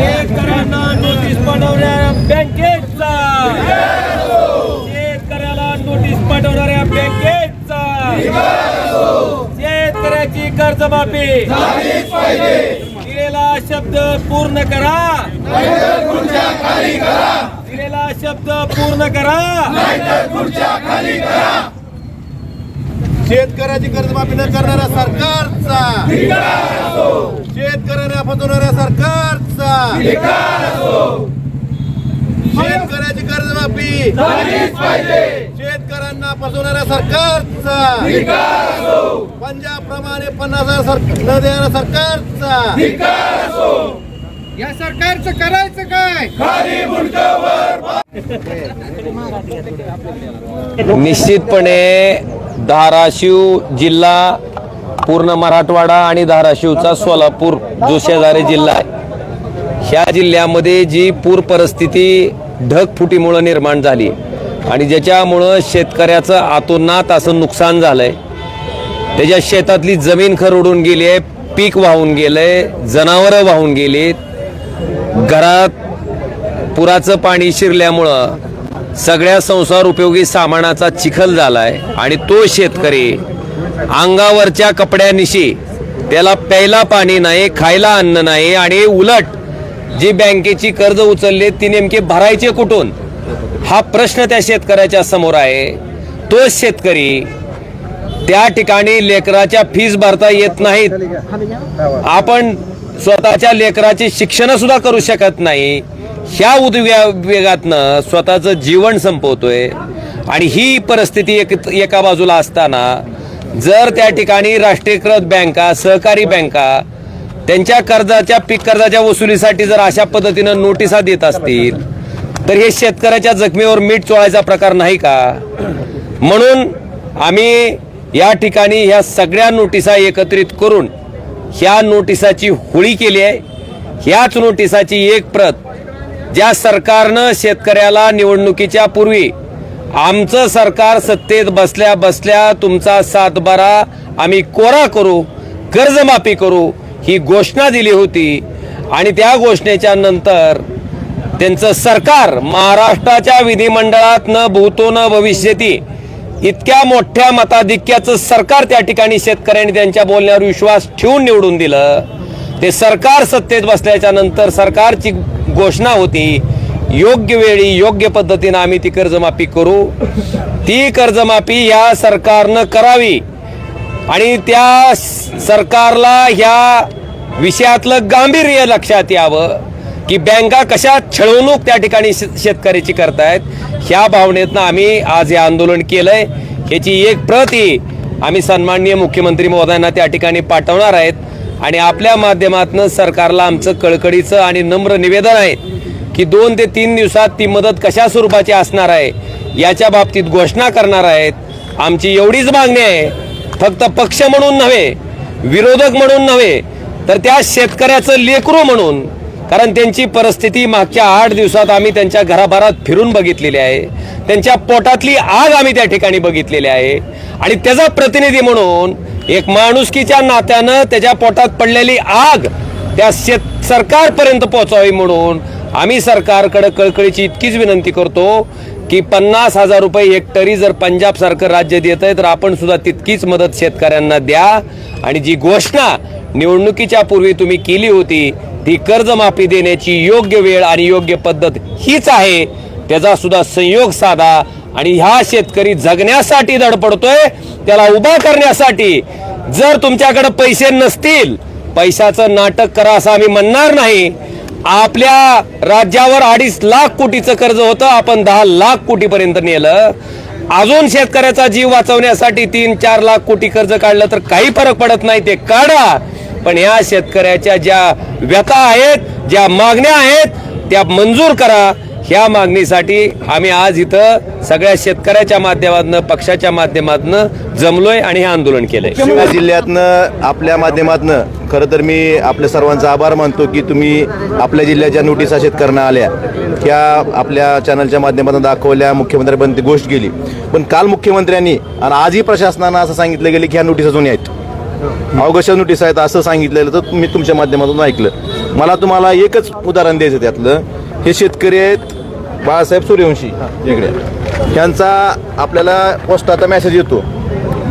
शेतकऱ्यांना नोटीस पाठवणाऱ्या बँकेचा. शेतकऱ्याला नोटीस पाठवणाऱ्या बँकेचा. शेतकऱ्याची कर्जमाफी. दिलेला शब्द पूर्ण करा. दिलेला शब्द पूर्ण करा. शेतकऱ्याची कर्जमाफी न करणाऱ्या सरकारचा. शेतकऱ्यांना फसवणाऱ्या सरकार शेतकऱ्याची कर्जमाफी शेतकऱ्यांना फसवणाऱ्या सरकारचा. पंजाब प्रमाणे पन्नास हजार न देणाऱ्या सरकारचा. या सरकारचं करायचं काय? निश्चितपणे धाराशिव जिल्हा पूर्ण मराठवाडा आणि धाराशिवचा सोलापूर जो शेजारी जिल्हा आहे. ह्या जिल्ह्यामध्ये जी पूर परिस्थिती ढगफुटीमुळं निर्माण झाली आणि ज्याच्यामुळं शेतकऱ्याचं आतोनात असं नुकसान झालं आहे त्याच्या शेतातली जमीन खरडून गेली आहे पीक वाहून गेलं आहे जनावरं वाहून गेलीत. घरात पुराचं पाणी शिरल्यामुळं सगळ्या संसार उपयोगी सामानाचा चिखल झाला आहे आणि तो शेतकरी अंगावरच्या कपड्यानिशी त्याला प्यायला पाणी नाही खायला अन्न नाही आणि उलट जी बँकेची कर्ज उचलले ती नेमके भरायचे कुठून? हा प्रश्न त्या शेतकऱ्याच्या समोर आहे. तो शेतकरी त्या ठिकाणी लेकराच्या फीज भरता येत नाहीत. आपण स्वतःच्या लेकराचे शिक्षण सुद्धा करू शकत नाही. ह्या उद्योगातनं स्वतःचं जीवन संपवतोय. आणि ही परिस्थिती एक एका बाजूला असताना जर त्या ठिकाणी राष्ट्रीयकृत बँका सहकारी बँका त्यांच्या कर्जाच्या पीक कर्जाच्या वसुलीसाठी जर अशा पद्धतीनं नोटिसा देत असतील तर हे शेतकऱ्याच्या जखमेवर मीठ चोळायचा प्रकार नाही का? म्हणून आम्ही या ठिकाणी ह्या सगळ्या नोटिसा एकत्रित करून ह्या नोटिसाची होळी केली आहे. ह्याच नोटिसाची एक प्रत ज्या सरकारनं शेतकऱ्याला निवडणुकीच्या पूर्वी आमचं सरकार सत्तेत बसल्या बसल्या तुमचा सातबारा आम्ही कोरा करू कर्जमाफी करू ही घोषणा दिली होती. आणि त्या घोषणेच्या नंतर त्यांचं सरकार महाराष्ट्राच्या विधिमंडळात न भूतो न भविष्यती इतक्या मोठ्या मताधिक्याचं सरकार त्या ठिकाणी शेतकऱ्यांनी त्यांच्या बोलण्यावर विश्वास ठेवून निवडून दिलं. ते सरकार सत्तेत बसल्याच्या नंतर सरकारची घोषणा होती योग्य वेळी योग्य पद्धतीनं आम्ही ती कर्जमाफी करू. ती कर्जमाफी या सरकारनं करावी. आणि त्या सरकारला ह्या विषयातलं गांभीर्य लक्षात यावं की बँका कशा छळवणूक त्या ठिकाणी शेतकऱ्याची करतायत ह्या भावनेतनं आम्ही आज हे आंदोलन केलंय. ह्याची एक प्रती आम्ही सन्माननीय मुख्यमंत्री महोदयांना त्या ठिकाणी पाठवणार आहेत. आणि आपल्या माध्यमातून सरकारला आमचं कळकळीचं आणि नम्र निवेदन आहे की दोन ते तीन दिवसात ती मदत कशा स्वरूपाची असणार आहे याच्या बाबतीत घोषणा करणार आहेत. आमची एवढीच मागणी आहे फक्त पक्ष म्हणून नव्हे विरोधक म्हणून नव्हे तर त्या शेतकऱ्याचं लेकरू म्हणून कारण त्यांची परिस्थिती मागच्या आठ दिवसात आम्ही त्यांच्या घराभरात फिरून बघितलेली आहे. त्यांच्या पोटातली आग आम्ही त्या ठिकाणी बघितलेली आहे. आणि त्याचा प्रतिनिधी म्हणून एक माणुसकीच्या नात्यानं त्याच्या पोटात पडलेली आग त्या शेत सरकारपर्यंत पोहोचावी म्हणून आम्ही सरकारकडे कळकळीची इतकीच विनंती करतो की पन्नास हजार रुपये हेक्टरी जर पंजाब सारखं राज्य देत आहे तर आपण सुद्धा तितकीच मदत शेतकऱ्यांना द्या. आणि जी घोषणा निवडणुकीच्या पूर्वी तुम्ही केली होती ती कर्जमाफी देण्याची योग्य वेळ आणि योग्य पद्धत हीच आहे. त्याचा सुद्धा संयोग साधा आणि ह्या शेतकरी जगण्यासाठी धडपडतोय त्याला उभा करण्यासाठी. जर तुमच्याकडे पैसे नसतील पैशाचं नाटक करा असं आम्ही म्हणणार नाही. आपल्या राज्यावर अडीच लाख कोटीचं कर्ज होतं. आपण दहा लाख कोटीपर्यंत नेलं. अजून शेतकऱ्याचा जीव वाचवण्यासाठी तीन चार लाख कोटी कर्ज काढलं तर काही फरक पडत नाही ते काढा. पण या शेतकऱ्याच्या ज्या व्यथा आहेत ज्या मागण्या आहेत त्या मंजूर करा. ह्या मागणीसाठी आम्ही आज इथं सगळ्या शेतकऱ्याच्या माध्यमातनं पक्षाच्या माध्यमातनं जमलोय आणि हे आंदोलन केलंय. शिवाय जिल्ह्यातनं आपल्या माध्यमातनं खरं तर मी आपल्या सर्वांचा आभार मानतो की तुम्ही आपल्या जिल्ह्याच्या नोटिसा शेतकऱ्यांना आल्या. त्या आपल्या चॅनलच्या माध्यमातून दाखवल्या मुख्यमंत्र्यांपर्यंत ती गोष्ट गेली पण काल मुख्यमंत्र्यांनी आणि आजही प्रशासनानं असं सांगितलं गेलं की ह्या नोटीस अजून आहेत. अवघशा नोटीस आहेत असं सांगितलेलं तर मी तुमच्या माध्यमातून ऐकलं. मला तुम्हाला एकच उदाहरण द्यायचं त्यातलं. हे शेतकरी आहेत बाळासाहेब सूर्यवंशी इकडे. त्यांचा आपल्याला पोस्टाचा मेसेज येतो.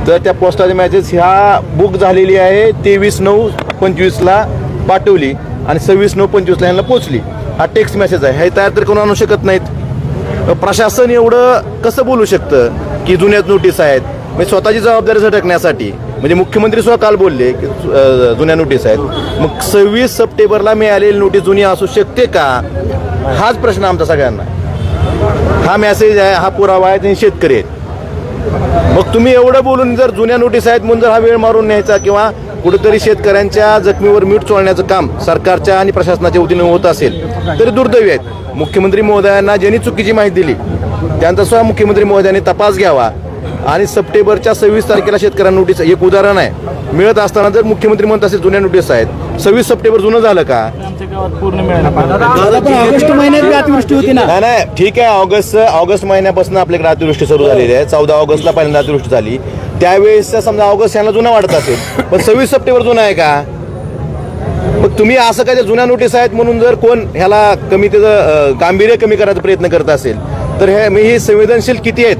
तर त्या पोस्टाची मॅचेस ह्या बुक झालेली आहे तेवीस नऊ पंचवीसला पाठवली आणि सव्वीस नऊ पंचवीसला ह्यांना पोचली हा टेक्स्ट मेसेज आहे. हे तयार तर कोण आणू शकत नाहीत. प्रशासन एवढं कसं बोलू शकतं की जुन्यात नोटीस आहेत? म्हणजे स्वतःची जबाबदारी झटकण्यासाठी म्हणजे मुख्यमंत्री सुद्धा काल बोलले की जुन्या नोटीस आहेत. मग सव्वीस सप्टेंबरला मिळालेली नोटीस जुनी असू शकते का? हाच प्रश्न आमचा सगळ्यांना. हा मेसेज आहे हा पुरावा आहे आणि शेतकरी आहेत. मग तुम्ही एवढं बोलून जर जुन्या नोटीस आहेत म्हणून जर हा वेळ मारून न्यायचा किंवा कुठेतरी शेतकऱ्यांच्या जखमीवर मीठ चोळण्याचं काम सरकारच्या आणि प्रशासनाच्या वतीने होत असेल तरी दुर्दैवी आहेत. मुख्यमंत्री महोदयांना ज्यांनी चुकीची माहिती दिली त्यांचा सुद्धा मुख्यमंत्री महोदयांनी तपास घ्यावा. आणि सप्टेंबरच्या सव्वीस तारखेला शेतकऱ्यांना नोटीस एक उदाहरण आहे. मिळत असताना जर मुख्यमंत्री म्हणत असेल जुन्या नोटीस आहेत सव्वीस सप्टेंबर जुनं झालं का? ऑगस्ट महिन्यात बी अतिवृष्टी होती ना? नाही नाही ठीक आहे ऑगस्ट ऑगस्ट महिन्यापासून आपल्याकडे अतिवृष्टी सुरू झालेली आहे. चौदा ऑगस्टला पहिल्यांदा अतिवृष्टी झाली. त्यावेळेस समजा ऑगस्ट यांना जुना वाटत असेल पण सव्वीस सप्टेंबर जुना आहे का? मग तुम्ही असं काय जुन्या नोटीस आहेत म्हणून जर कोण ह्याला कमी त्याचं गांभीर्य कमी करायचा प्रयत्न करत असेल तर हे मी हे संवेदनशील किती आहेत?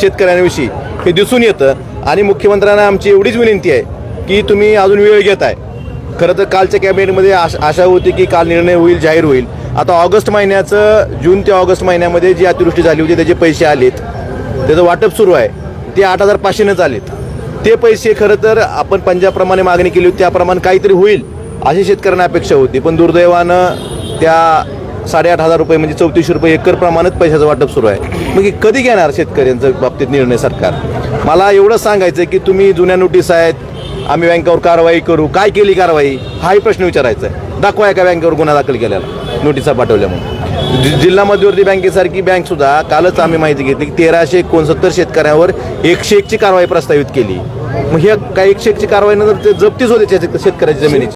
शेतकऱ्यांविषयी हे दिसून येतं. आणि मुख्यमंत्र्यांना आमची एवढीच विनंती आहे की तुम्ही अजून वेळ घेत आहे खरं तर कालच्या कॅबिनेटमध्ये आश आशा होती की काल निर्णय होईल जाहीर होईल. आता ऑगस्ट महिन्याचं जून ते ऑगस्ट महिन्यामध्ये जी अतिवृष्टी झाली होती त्याचे पैसे आलेत. त्याचं वाटप सुरू आहे. ते आठ हजार पाचशेनेच आलेत. ते पैसे खरं तर आपण पंजाबप्रमाणे मागणी केली होती त्याप्रमाणे काहीतरी होईल अशी शेतकऱ्यांना अपेक्षा होती. पण दुर्दैवानं त्या साडेआठ हजार रुपये म्हणजे चौतीसशे रुपये एकर प्रमाणात पैशाचं वाटप सुरू आहे. मग हे कधी घेणार शेतकऱ्यांच्या बाबतीत निर्णय सरकार? मला एवढं सांगायचं की तुम्ही जुन्या नोटीस आहेत आम्ही बँकेवर कारवाई करू. काय केली कारवाई? हाही प्रश्न विचारायचा आहे दाखवा एका बँकेवर गुन्हा दाखल केलेला नोटिसा पाठवल्यामुळे. जि- जिल्हा मध्यवर्ती बँकेसारखी बँक सुद्धा कालच आम्ही माहिती घेतली की तेराशे एकोणसत्तर शेतकऱ्यांवर एकशे एकची कारवाई प्रस्तावित केली. मग ह्या काही एकशे एकची कारवाई नंतर ते जप्तीच होते शेतकऱ्याच्या जमिनीची.